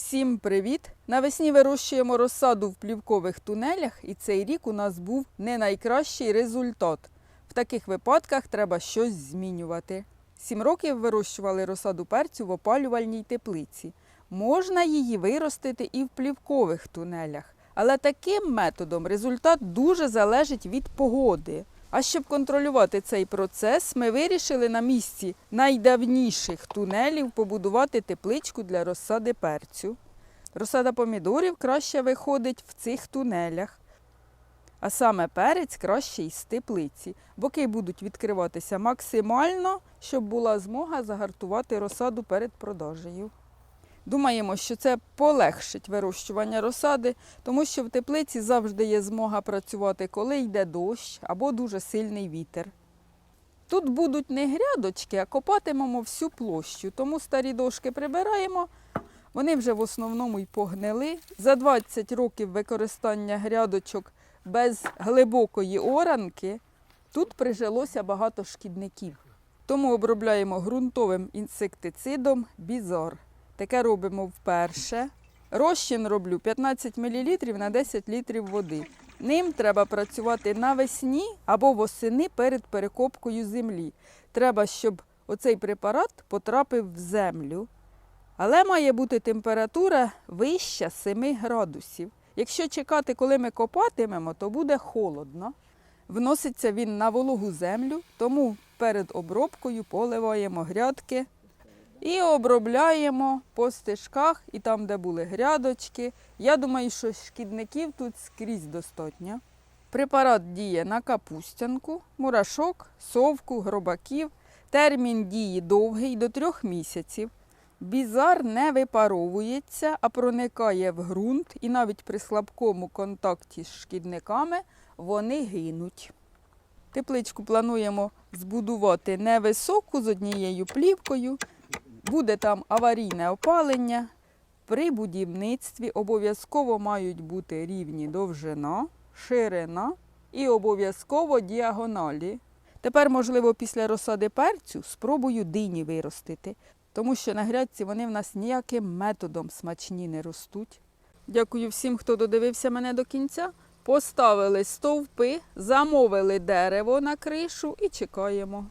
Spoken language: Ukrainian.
Всім привіт! Навесні вирощуємо розсаду в плівкових тунелях, і цей рік у нас був не найкращий результат. В таких випадках треба щось змінювати. Сім років вирощували розсаду перцю в опалювальній теплиці. Можна її виростити і в плівкових тунелях, але таким методом результат дуже залежить від погоди. А щоб контролювати цей процес, ми вирішили на місці найдавніших тунелів побудувати тепличку для розсади перцю. Розсада помідорів краще виходить в цих тунелях. А саме перець краще із теплиці. Боки будуть відкриватися максимально, щоб була змога загартувати розсаду перед продажею. Думаємо, що це полегшить вирощування розсади, тому що в теплиці завжди є змога працювати, коли йде дощ або дуже сильний вітер. Тут будуть не грядочки, а копатимемо всю площу, тому старі дошки прибираємо. Вони вже в основному й погнили. За 20 років використання грядочок без глибокої оранки тут прижилося багато шкідників. Тому обробляємо ґрунтовим інсектицидом бізар. Таке робимо вперше. Розчин роблю 15 мл на 10 літрів води. Ним треба працювати навесні або восени перед перекопкою землі. Треба, щоб оцей препарат потрапив в землю. Але має бути температура вища 7 градусів. Якщо чекати, коли ми копатимемо, то буде холодно. Вноситься він на вологу землю, тому перед обробкою поливаємо грядки і обробляємо по стежках і там, де були грядочки. Я думаю, що шкідників тут скрізь достатньо. Препарат діє на капустянку, мурашок, совку, гробаків. Термін дії довгий до трьох місяців. Бізар не випаровується, а проникає в ґрунт, і навіть при слабкому контакті з шкідниками вони гинуть. Тепличку плануємо збудувати невисоку з однією плівкою. Буде там аварійне опалення. При будівництві обов'язково мають бути рівні довжина, ширина і обов'язково діагоналі. Тепер, можливо, після розсади перцю спробую дині виростити, тому що на грядці вони в нас ніяким методом смачні не ростуть. Дякую всім, хто додивився мене до кінця. Поставили стовпи, замовили дерево на кришу і чекаємо.